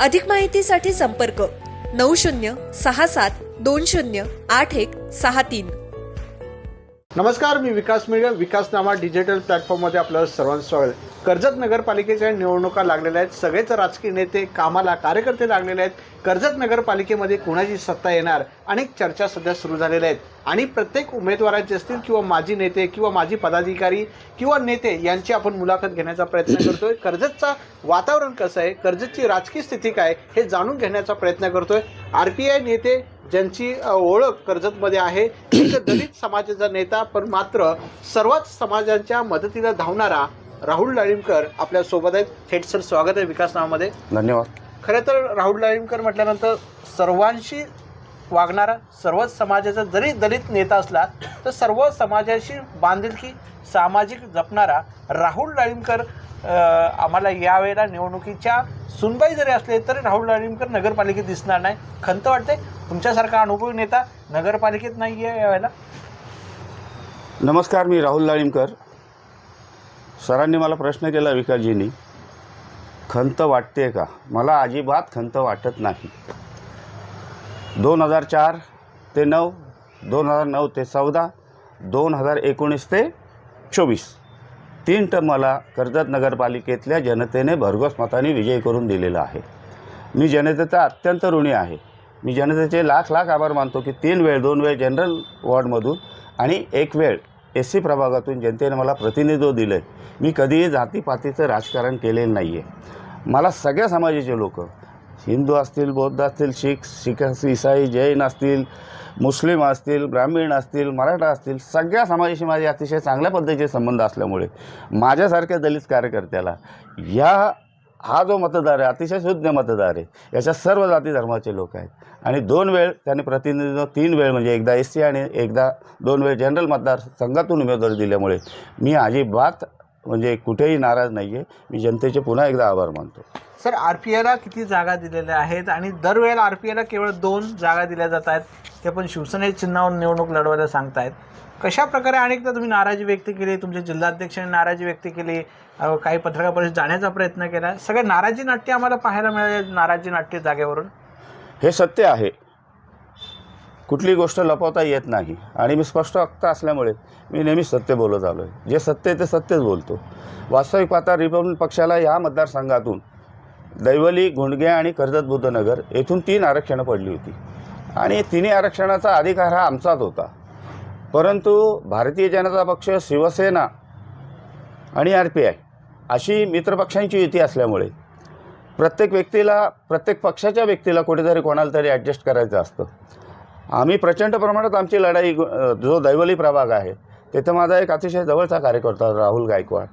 अधिक माहितीसाठी संपर्क नऊ शून्य सहा सात दोन शून्य आठ एक सहा तीन. नमस्कार मी विकास मिळगे विकासनामा डिजिटल प्लॅटफॉर्ममध्ये आपलं सर्वांचं स्वागत. कर्जत नगरपालिकेच्या निवडणुका लागलेल्या आहेत. सगळेच राजकीय नेते कामाला कार्यकर्ते लागलेले आहेत. कर्जत नगरपालिकेमध्ये कुणाची सत्ता येणार? अनेक चर्चा सध्या सुरू झालेल्या आहेत. आणि प्रत्येक उमेदवाराचे असतील किंवा माजी नेते किंवा माजी पदाधिकारी किंवा नेते यांची आपण मुलाखत घेण्याचा प्रयत्न करतोय. कर्जतचा वातावरण कसं आहे? कर्जतची राजकीय स्थिती काय हे जाणून घेण्याचा प्रयत्न करतोय. आर पी आय नेते ज्यांची ओळख कर्जतमध्ये आहे एक दलित समाजाचा नेता पण मात्र सर्वच समाजांच्या मदतीला धावणारा राहुल डाळिंबकर आपल्यासोबत आहेत. थेट सर स्वागत आहे विकास नावामध्ये. धन्यवाद. खरं तर राहुल डाळिंबकर म्हटल्यानंतर सर्वांशी वागणारा सर्वच समाजाचा जरी दलित नेता असला तर सर्व समाजाशी बांधिलकी सामाजिक जपणारा राहुल डाळिंबकर आम्हाला यावेळेला निवडणुकीच्या सुनबाई जरी असले तरी राहुल डाळिंबकर नगरपालिकेत दिसणार नाही. खंत वाटते तुमच्यासारखा अनुभवी नेता नगरपालिकेत नाही आहे यावेळेला. नमस्कार मी राहुल लाळीमकर सरांनी मला प्रश्न केला विकासजींनी. खंत वाटते का? मला अजिबात खंत वाटत नाही. दोन हजार चार ते नऊ दोन हजार नऊ ते चौदा दोन हजार एकोणीस ते चोवीस. तीन टर्म मला कर्जत नगरपालिकेतल्या जनतेने भरघोस मताने विजय करून दिलेला आहे. मी जनतेचा अत्यंत ऋणी आहे. मी जनतेचे लाख लाख आभार मानतो की तीन वेळ दोन वेळ जनरल वॉर्डमधून आणि एक वेळ एस सी प्रभागातून जनतेने मला प्रतिनिधित्व दिलं आहे मी कधीही जातीपातीचं राजकारण केलेलं नाही आहे मला सगळ्या समाजाचे लोक हिंदू असतील बौद्ध असतील शीख शिख इसाई जैन असतील मुस्लिम असतील ब्राह्मीण असतील मराठा असतील सगळ्या समाजाशी माझे अतिशय चांगल्या पद्धतीचे संबंध असल्यामुळे माझ्यासारख्या दलित कार्यकर्त्याला या हा जो मतदार आहे अतिशय शुद्ध मतदार आहे. याच्या सर्व जाती धर्माचे लोक आहेत. आणि दोन वेळ त्यांनी प्रतिनिधित्व तीन वेळ म्हणजे एकदा एस सी आणि एकदा दोन वेळ जनरल मतदार संघातून उमेदवारी दिल्यामुळे मी अजिबात म्हणजे कुठेही नाराज नाही आहे मी जनतेचे पुन्हा एकदा आभार मानतो. सर आर पी आयला किती जागा दिलेल्या आहेत आणि दरवेळेला आर पी आयला केवळ दोन जागा दिल्या जात आहेत ते पण शिवसेनेच्या चिन्हावर निवडणूक लढवायला सांगतायत. कशा प्रकारे अनेकदा तुम्ही नाराजी व्यक्त केली तुमच्या जिल्हाध्यक्षांनी नाराजी व्यक्त केली काही पत्रकार परिषद जाण्याचा प्रयत्न केला सगळे नाराजी नाट्य आम्हाला पाहायला मिळाले नाराजी नाट्य जागेवरून? हे सत्य आहे. कुठली गोष्ट लपवता येत नाही. आणि मी स्पष्ट वक्ता असल्यामुळे मी नेहमी सत्य बोलत आलो आहे जे सत्य आहे ते सत्यच बोलतो. वास्तविक पाहता रिपब्लिक पक्षाला या मतदारसंघातून दैवली गुंडगे आणि कर्जत बुद्धनगर येथून तीन आरक्षणं पडली होती. आणि तिन्ही आरक्षणाचा अधिकार हा आमचाच होता. परंतु भारतीय जनता पक्ष शिवसेना आणि आर पी आय अशी मित्रपक्षांची युती असल्यामुळे प्रत्येक व्यक्तीला प्रत्येक पक्षाच्या व्यक्तीला कुठेतरी कोणाला तरी ॲडजस्ट करायचं असतं. आम्ही प्रचंड प्रमाणात आमची लढाई जो दैवली प्रभाग आहे तिथं माझा एक अतिशय जवळचा कार्यकर्ता राहुल गायकवाड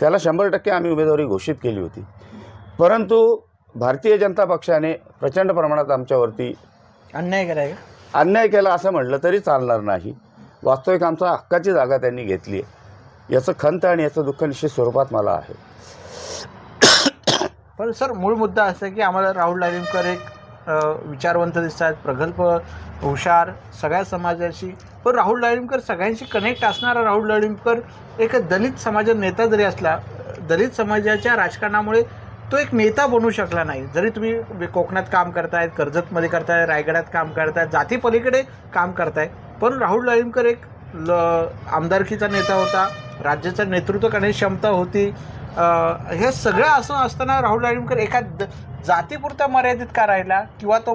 त्याला शंभर टक्के आम्ही उमेदवारी घोषित केली होती. परंतु भारतीय जनता पक्षाने प्रचंड प्रमाणात आमच्यावरती अन्याय केलाय अन्याय केला असं म्हटलं तरी चालणार नाही. वास्तविक आमचा हक्काची जागा त्यांनी घेतली आहे. याचं खंत आणि याचं दुःख निश्चित स्वरूपात मला आहे. पण सर मूळ मुद्दा असा आहे की आम्हाला राहुल डाळिंबकर एक विचारवंत दिसत आहेत प्रगल्भ हुशार सगळ्या समाजाशी. पण राहुल डाळिंबकर सगळ्यांशी कनेक्ट असणारा राहुल डाळिंबकर एक दलित समाजा नेता जरी असला दलित समाजाच्या राजकारणामुळे तो एक नेता बनू शकला नाही. जरी तुम्ही कोकणात काम करतायत कर्जतमध्ये करताय रायगडात काम करतायत जाती पलीकडे काम करताय पण राहुल डाळिंबकर एक ल आमदारकीचा नेता होता राज्याचं नेतृत्व करण्याची क्षमता होती. हे सगळं असं असताना राहुल डाळिंबकर एका द जातीपुरता मर्यादित का राहिला? किंवा तो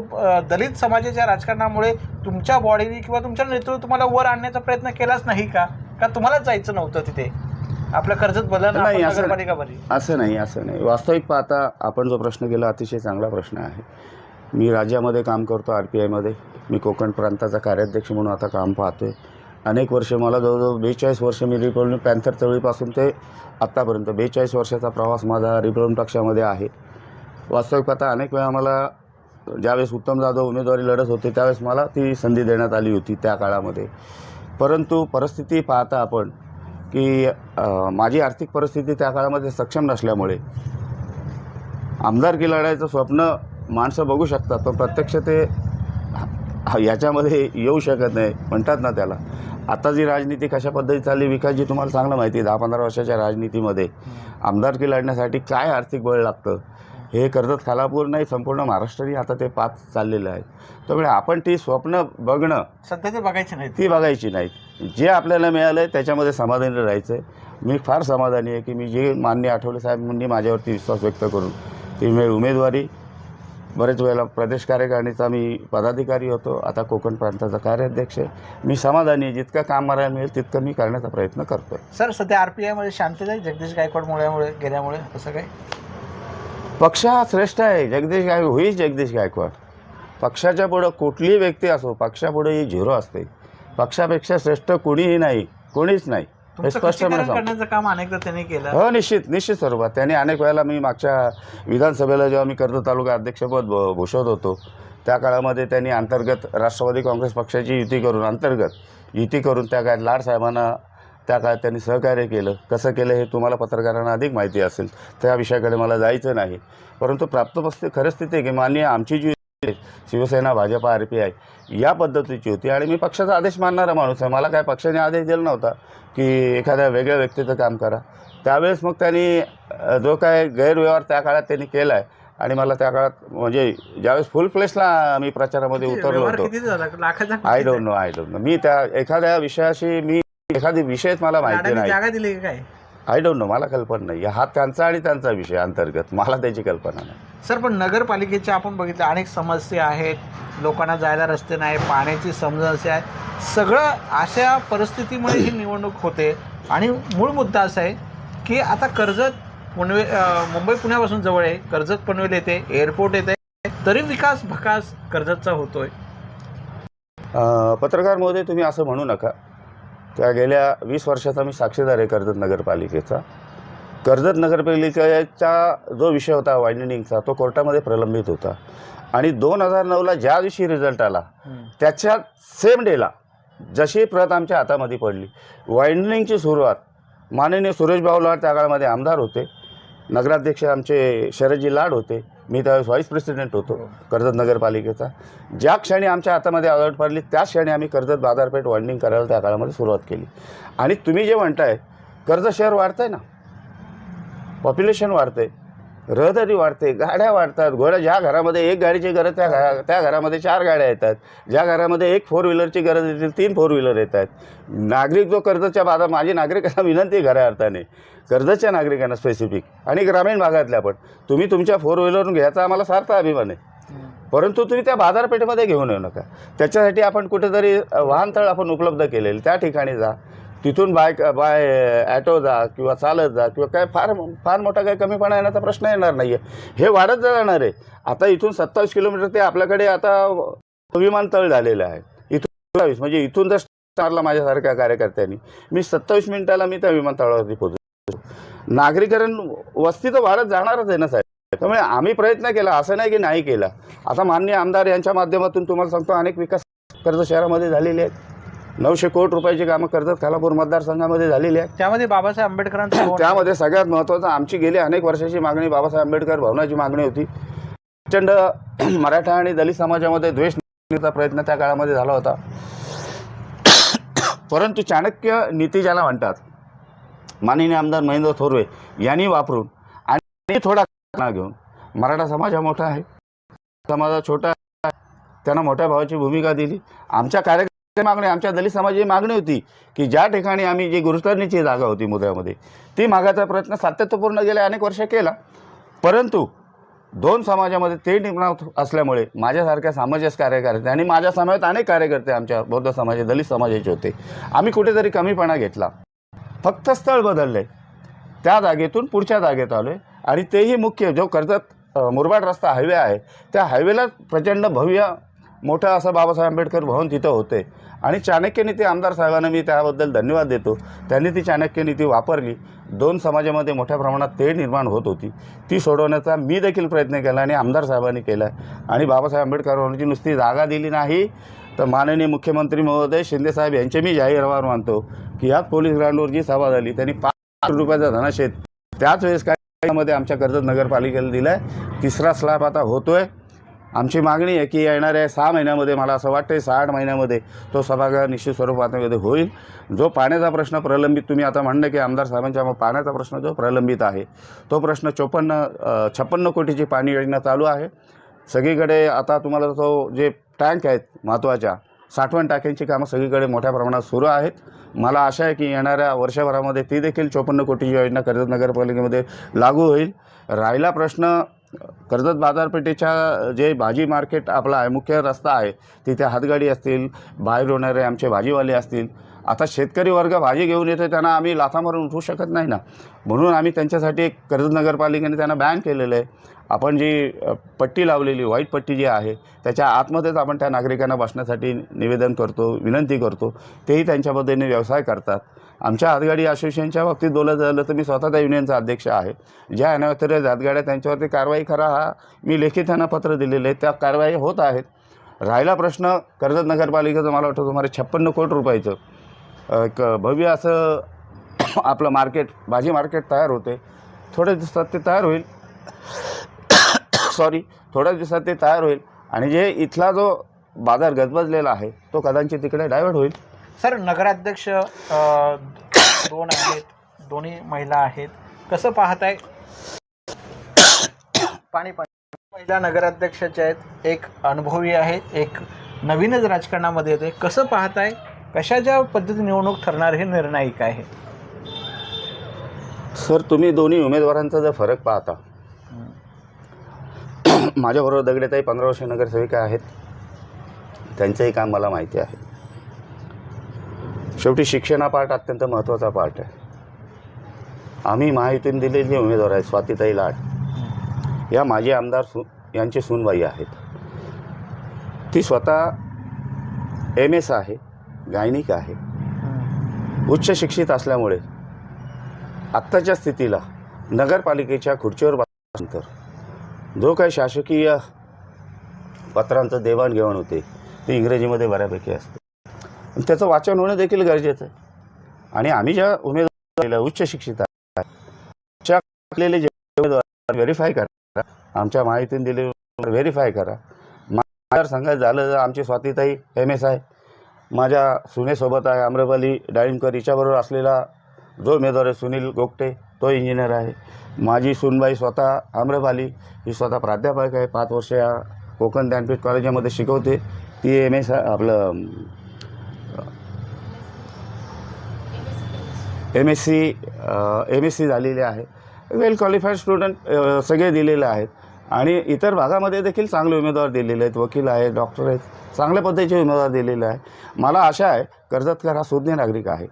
दलित समाजाच्या राजकारणामुळे तुमच्या बॉडीने किंवा तुमच्या नेतृत्व तुम्हाला वर आणण्याचा प्रयत्न केलाच नाही का? का तुम्हालाच जायचं नव्हतं तिथे? आपलं कर्जत बदल नाही, असं- नगरपालिका भरली असं नाही असं नाही. वास्तविक पाहता आपण जो प्रश्न केला अतिशय चांगला प्रश्न आहे. मी राज्यामध्ये काम करतो आर पी आयमध्ये. मी कोकण प्रांताचा कार्याध्यक्ष म्हणून आता काम पाहतो आहे अनेक वर्ष मला जवळजवळ बेचाळीस वर्ष मी रिपब्लिक पॅन्थर चळवळीपासून ते आत्तापर्यंत बेचाळीस वर्षाचा प्रवास माझा रिपब्लिक पक्षामध्ये आहे. वास्तविक पाहता अनेक वेळा मला ज्यावेळेस उत्तम जाधव उमेदवारी लढत होते त्यावेळेस मला ती संधी देण्यात आली होती त्या काळामध्ये. परंतु परिस्थिती पाहता आपण की माझी आर्थिक परिस्थिती त्या काळामध्ये सक्षम नसल्यामुळे. आमदारकी लढायचं स्वप्न माणसं बघू शकतात पण प्रत्यक्ष ते ह- याच्यामध्ये येऊ शकत नाही म्हणतात ना त्याला. आता जी राजनीती कशा पद्धती चालली विकासजी तुम्हाला चांगलं माहिती आहे दहा पंधरा वर्षाच्या राजनीतीमध्ये. आमदारकी लढण्यासाठी काय आर्थिक बळ लागतं हे कर्जत खालापूर नाही संपूर्ण महाराष्ट्राने आता ते पाच चाललेलं आहे. त्यामुळे आपण ती स्वप्न बघणं सध्या ते बघायचे नाही ती बघायची नाहीत. जे आपल्याला मिळालं आहे त्याच्यामध्ये समाधानी राहायचं आहे मी फार समाधानी आहे की मी जे मान्य आठवले साहेबांनी माझ्यावरती विश्वास व्यक्त करून ती मी उमेदवारी बरेच वेळेला प्रदेश कार्यकारिणीचा मी पदाधिकारी होतो आता कोकण प्रांताचा कार्याध्यक्ष आहे. मी समाधानी आहे जितकं काम मारायला मिळेल तितकं मी करण्याचा प्रयत्न करतो आहे सर सध्या आर पी आयमध्ये शांतता आहे? जगदीश गायकवाड मुळ्यामुळे गेल्यामुळे असं काही? पक्ष हा श्रेष्ठ आहे. जगदीश गाय होईल जगदीश गायकवाड. पक्षाच्या पुढं कुठलीही व्यक्ती असो पक्षापुढे ही झिरो असते. पक्षापेक्षा श्रेष्ठ कोणीही नाही कोणीच नाही. हे करण्याचं काम अनेकदा त्यांनी केलं. हो निश्चित निश्चित स्वरूपात. त्यांनी अनेक वेळेला मी मागच्या विधानसभेला जेव्हा मी कर्जत तालुका अध्यक्षपद भूषवत होतो त्या काळामध्ये त्यांनी अंतर्गत राष्ट्रवादी काँग्रेस पक्षाची युती करून अंतर्गत युती करून त्या काळात लाड साहेबांना त्या काळात त्यांनी सहकार्य केलं. कसं केलं हे तुम्हाला पत्रकारांना अधिक माहिती असेल त्या विषयाकडे मला जायचं नाही. परंतु प्राप्त पस्ती खरं स्थिती आहे की मान्य आमची जी Shivsena Bhajapa R P I या पद्धतीची होती. आणि मी पक्षाचा आदेश मानणारा माणूस आहे. मला काय पक्षाने आदेश दिला नव्हता की एखाद्या वेगळ्या व्यक्तीचं काम करा. त्यावेळेस मग त्यांनी जो काय गैरव्यवहार त्या काळात त्यांनी केला आहे आणि मला त्या काळात म्हणजे ज्यावेळेस फुल फ्लेशला मी प्रचारामध्ये किती- उतरलो होतो. I don't know I don't know मी त्या एखाद्या विषयाशी मी एखादी विषयच मला माहिती नाही. आय डोंट नो मला कल्पना नाही. हा त्यांचा आणि त्यांचा विषय अंतर्गत. मला त्याची कल्पना नाही. सर पण नगरपालिकेच्या आपण बघितलं अनेक समस्या आहेत. लोकांना जायला रस्ते नाही पाण्याची समस्या आहे. सगळं अशा परिस्थितीमुळे ही निवडणूक होते. आणि मूळ मुद्दा असा आहे की आता कर्जत पनवे मुंबई पुण्यापासून जवळ आहे. कर्जत पनवेल येते एअरपोर्ट येते. तरी विकास भकास कर्जतचा होतोय. पत्रकार महोदय तुम्ही असं म्हणू नका. त्या गेल्या वीस वर्षाचा मी साक्षीदार आहे कर्जत नगरपालिकेचा. कर्जत नगरपालिकेचा जो विषय होता वायंडनिंगचा तो कोर्टामध्ये प्रलंबित होता. आणि दोन हजार नऊला ज्या दिवशी रिझल्ट आला त्याच्या सेम डेला जशी प्रत आमच्या हातामध्ये पडली वायंडनिंगची सुरुवात माननीय सुरेश भाऊ लाड त्या काळामध्ये आमदार होते. नगराध्यक्ष आमचे शरदजी लाड होते. मी त्यावेळेस व्हाईस प्रेसिडेंट होतो कर्जत नगरपालिकेचा. ज्या क्षणी आमच्या हातामध्ये अलर्ट पडली त्याच क्षणी आम्ही कर्जत बाजारपेठ वायंडिंग करायला त्या काळामध्ये सुरुवात केली. आणि तुम्ही जे म्हणताय कर्जत शहर वाढतं आहे ना? पॉप्युलेशन वाढते रहदारी वाढते गाड्या वाढतात. घोड्या ज्या घरामध्ये एक गाडीची गरज त्या घरा त्या घरामध्ये चार गाड्या येतात. ज्या घरामध्ये एक फोर व्हीलरची गरज येतील तीन फोर व्हीलर येतात. नागरिक जो कर्जच्या बाजार माझी नागरिकांना विनंती आहे खऱ्या अर्थाने. कर्जच्या नागरिकांना स्पेसिफिक आणि ग्रामीण भागातल्या पण. तुम्ही तुमच्या फोर व्हीलरवरून घ्यायचा आम्हाला सार्थ अभिमान आहे. परंतु तुम्ही त्या बाजारपेठेमध्ये घेऊन येऊ नका. त्याच्यासाठी आपण कुठेतरी वाहनतळ आपण उपलब्ध केलेले त्या ठिकाणी जा. तिथून बाय बाय ॲटो जा किंवा चालत जा किंवा काय फार फार मोठा काही कमीपणा येण्याचा प्रश्न येणार नाही आहे हे वाढत जाणार आहे. आता इथून सत्तावीस किलोमीटर ते आपल्याकडे आता विमानतळ झालेलं आहे. इथून सत्तावीस म्हणजे इथून जर मारला माझ्यासारख्या कार्यकर्त्यांनी मी सत्तावीस मिनिटाला मी त्या विमानतळावरती पोहोचतो नागरीकरण वस्ती तर वाढत जाणारच आहे ना साहेब. त्यामुळे आम्ही प्रयत्न केला असं नाही की नाही केला. आता मान्य आमदार यांच्या माध्यमातून तुम्हाला सांगतो अनेक विकास कर्ज शहरामध्ये झालेले आहेत. नऊशे कोटी रुपयाची कामं कर्जत खालापूर मतदारसंघामध्ये झालेली आहेत. त्यामध्ये बाबासाहेब आंबेडकरांचं त्यामध्ये सगळ्यात महत्त्वाचं आमची गेली अनेक वर्षाची मागणी बाबासाहेब आंबेडकर भवनाची मागणी होती. प्रचंड मराठा आणि दलित समाजामध्ये द्वेष निर्माणाचा प्रयत्न त्या काळामध्ये झाला होता. परंतु चाणक्य नीती ज्याला म्हणतात माननीय आमदार महेंद्र थोरवे यांनी वापरून आणि थोडा घेऊन मराठा समाज हा मोठा आहे. समाजा छोटा आहे. त्यांना मोठ्या भावाची भूमिका दिली. आमच्या कार्यकर्त्या मागणी आमच्या दलित समाजाची मागणी होती की ज्या ठिकाणी आम्ही जी गुरुस्तरणीची जागा होती मुद्यामध्ये ती मागायचा प्रयत्न सातत्यपूर्ण गेल्या अनेक वर्ष केला. परंतु दोन समाजामध्ये ते निर्माण असल्यामुळे माझ्यासारख्या सामाजिक कार्यकर्ते आणि माझ्या समाजात अनेक कार्यकर्ते आमच्या बौद्ध समाजाचे दलित समाजाचे होते. आम्ही कुठेतरी कमीपणा घेतला. फक्त स्थळ बदलले. त्या जागेतून पुढच्या जागेत आलो आहे आणि तेही मुख्य जो कर्जत मुरबाड रस्ता हायवे आहे त्या हायवेला प्रचंड भव्य मोठं असं बाबासाहेब आंबेडकर भवन तिथं होते. आणि चाणक्य नीती आमदार साहेबांना मी त्याबद्दल धन्यवाद देतो. त्यांनी ती चाणक्य नीती वापरली. दोन समाजामध्ये मोठ्या प्रमाणात तेढ निर्माण होत होती. ती सोडवण्याचा मी देखील प्रयत्न केला आणि आमदार साहेबांनी केला. आणि बाबासाहेब आंबेडकरांची नुसती जागा दिली नाही. तर माननीय मुख्यमंत्री महोदय शिंदेसाहेब यांचे मी जाहीर आभार मानतो की याच पोलीस ग्राउंडवर जी सभा झाली त्यांनी पाच रुपयाचा धनाशेत त्याच वेळेस काय मध्ये आमच्या कर्जत नगरपालिकेला दिला आहे तिसरा स्लॅब आता होतोय. आमची मागणी आहे की येणाऱ्या सहा महिन्यामध्ये मला असं वाटतं सहा आठ महिन्यामध्ये तो सभागृह निश्चित स्वरूपामध्ये होईल. जो पाण्याचा प्रश्न प्रलंबित तुम्ही आता म्हणणं की आमदार साहेबांच्या मग पाण्याचा प्रश्न जो प्रलंबित आहे तो प्रश्न चोपन्न छप्पन्न कोटीची पाणी योजना चालू आहे. सगळीकडे आता तुम्हाला तो जे टँक आहेत महत्त्वाच्या साठवण टाक्यांची कामं सगळीकडे मोठ्या प्रमाणात सुरू आहेत. मला आशा आहे की येणाऱ्या वर्षभरामध्ये ती देखील चोपन्न कोटीची योजना कर्जत नगरपालिकेमध्ये लागू होईल. राहिला प्रश्न कर्जत बाजारपेठेच्या जे भाजी मार्केट आपला आहे मुख्य रस्ता आहे तिथे हातगाडी असतील बाहेर होणारे आमचे भाजीवाले असतील. आता शेतकरी वर्ग भाजी घेऊन येतो त्यांना आम्ही लाथा मारून उठवू शकत नाही ना. म्हणून आम्ही त्यांच्यासाठी एक कर्जत नगरपालिकेने त्यांना बॅन केलेलं आहे. आपण जी पट्टी लावलेली व्हाईट पट्टी जी आहे त्याच्या आतमध्येच आपण त्या नागरिकांना बसण्यासाठी निवेदन करतो विनंती करतो. तेही त्यांच्या पद्धतीने व्यवसाय करतात. आमच्या हातगाडी असोसिएशनच्या बाबतीत बोलत झालं तर मी स्वतः त्या युनियनचा अध्यक्ष आहे. ज्या अनॉथराईज हातगाड्या त्यांच्यावरती कारवाई करा हा मी लेखी त्यांना पत्र दिलेलं आहे. त्या कारवाई होत आहेत. राहिला प्रश्न कर्जत नगरपालिकेचं मला वाटतं तुम्हाला छप्पन्न कोटी रुपयाचं. एक भव्य असं आपलं मार्केट भाजी मार्केट तयार होते. थोड्या दिवसात ते तयार होईल. सॉरी थोड्या दिवसात ते तयार होईल. आणि जे इथला जो बाजार गजबजलेला आहे तो कदाचित तिकडे डायव्हर्ट होईल. सर नगराध्यक्ष अ, दोन आहेत दोन्ही महिला आहेत. कसं पाहताय? पाणी पाणी. महिला नगराध्यक्षाच्या आहेत. एक अनुभवी आहे एक नवीनच राजकारणामध्ये येते कसं पाहताय? कशाच्या पद्धती निवडणूक ठरणार हे निर्णायक आहे? सर तुम्ही दोन्ही उमेदवारांचा जर फरक पाहता माझ्याबरोबर दगडेताई पंधरा वर्ष नगरसेविका आहेत. त्यांचंही काम मला माहिती आहे. शेवटी शिक्षण हा पार्ट अत्यंत महत्त्वाचा पार्ट आहे. आम्ही महायुतीने दिलेले उमेदवार आहेत स्वातीताई लाड. या माजी आमदार सु यांची सूनबाई आहेत. ती स्वतः एम एस आहे गायनिक आहे. उच्च शिक्षित असल्यामुळे आत्ताच्या स्थितीला नगरपालिकेच्या खुर्चीवर बसल्यानंतर जो काही शासकीय पत्रांचं देवाणघेवाण होते ते इंग्रजीमध्ये बऱ्यापैकी असते. आणि त्याचं वाचन होणं देखील गरजेचं आहे. आणि आम्ही ज्या उमेदवार उच्च शिक्षित आहे असलेले जे उमेदवार व्हेरीफाय करा आमच्या माहितीने दिले व्हेरीफाय करा. माझ्यावर सांगायचं झालं तर आमची स्वातीताई एम एस आहे. माझ्या सुनेसोबत आहे आम्रपाली डाळिंबकर हिच्याबरोबर असलेला जो उमेदवार आहे सुनील गोगटे तो इंजिनियर आहे. माझी सुनबाई स्वतः आम्रपाली ही स्वतः प्राध्यापक आहे पाच वर्ष या कोकण ज्ञानपीठ कॉलेजामध्ये शिकवते. ती एम एस आपलं M S C M S C झालेली आहे. वेल क्वालिफाईड स्टुडंट सगळे दिलेले आहेत. आणि इतर भागामध्ये देखील चांगले उमेदवार दिलेले आहेत. वकील आहेत डॉक्टर आहेत. चांगल्या पद्धतीचे उमेदवार दिलेले आहे मला आशा आहे कर्जतकर हा सुज्ञ नागरिक आहे.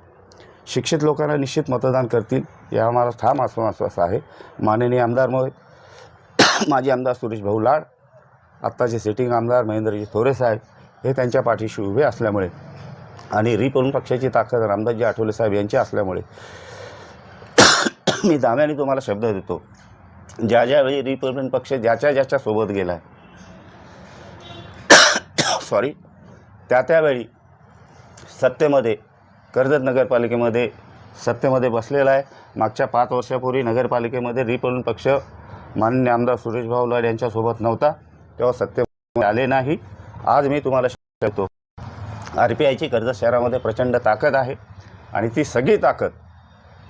शिक्षित लोकांना निश्चित मतदान करतील. या मला ठाम आश्वास आहे. माननीय आमदार मग माजी आमदार सुरेश भाऊ लाड आत्ताचे सिटिंग आमदार महेंद्रजी थोरे साहेब हे त्यांच्या पाठीशी उभे असल्यामुळे आणि रिपवरून पक्षाची ताकद रामदासजी आठवले साहेब यांची असल्यामुळे मी दाव्याने तुम्हाला शब्द देतो. ज्या ज्यावेळी रिपब्लिकन पक्ष ज्याच्या ज्याच्या सोबत गेला सॉरी त्या त्यावेळी सत्तेमध्ये कर्जत नगरपालिकेमध्ये सत्तेमध्ये बसलेला आहे. मागच्या पाच वर्षापूर्वी नगरपालिकेमध्ये रिपब्लिकन पक्ष माननीय आमदार सुरेश भाऊ लाड यांच्यासोबत नव्हता. तेव्हा सत्तेमध्ये आले नाही. आज मी तुम्हाला शब्द आर पी आयची कर्जत शहरामध्ये प्रचंड ताकद आहे आणि ती सगळी ताकद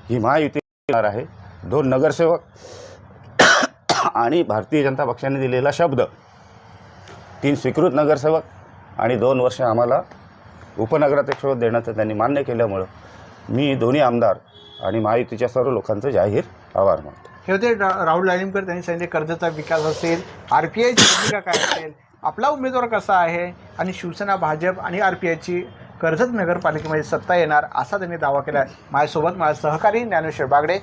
ही महायुती येणार आहे. दोन नगरसेवक आणि भारतीय जनता पक्षाने दिलेला शब्द तीन स्वीकृत नगरसेवक आणि दोन वर्ष आम्हाला उपनगराध्यक्षपद देण्याचं त्यांनी मान्य केल्यामुळं मी दोन्ही आमदार आणि महायुतीच्या सर्व लोकांचं जाहीर आभार मानतो. हे होते राहुल लालिमकर त्यांनी सांगितले कर्जचा विकास असेल आर पी आयची भूमिका काय असेल आपला उमेदवार कसा आहे आणि शिवसेना भाजप आणि आर पी आयची कर्जत नगरपालिकेमध्ये सत्ता येणार असा त्यांनी दावा केला माझ्यासोबत माझा सहकारी ज्ञानेश्वर बागडे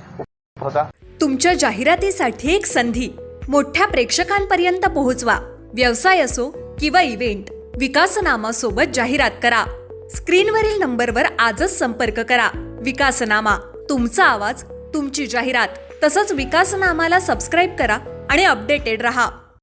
होता. तुमच्या जाहिरातीसाठी एक संधी. मोठ्या प्रेक्षकांपर्यंत पोहोचवा. व्यवसाय असो किंवा इव्हेंट विकासनामा सोबत जाहिरात करा. स्क्रीनवरील नंबरवर आजच संपर्क करा. विकासनामा तुमचा आवाज तुमची जाहिरात तसंच विकासनामाला सबस्क्राईब करा आणि अपडेटेड रहा.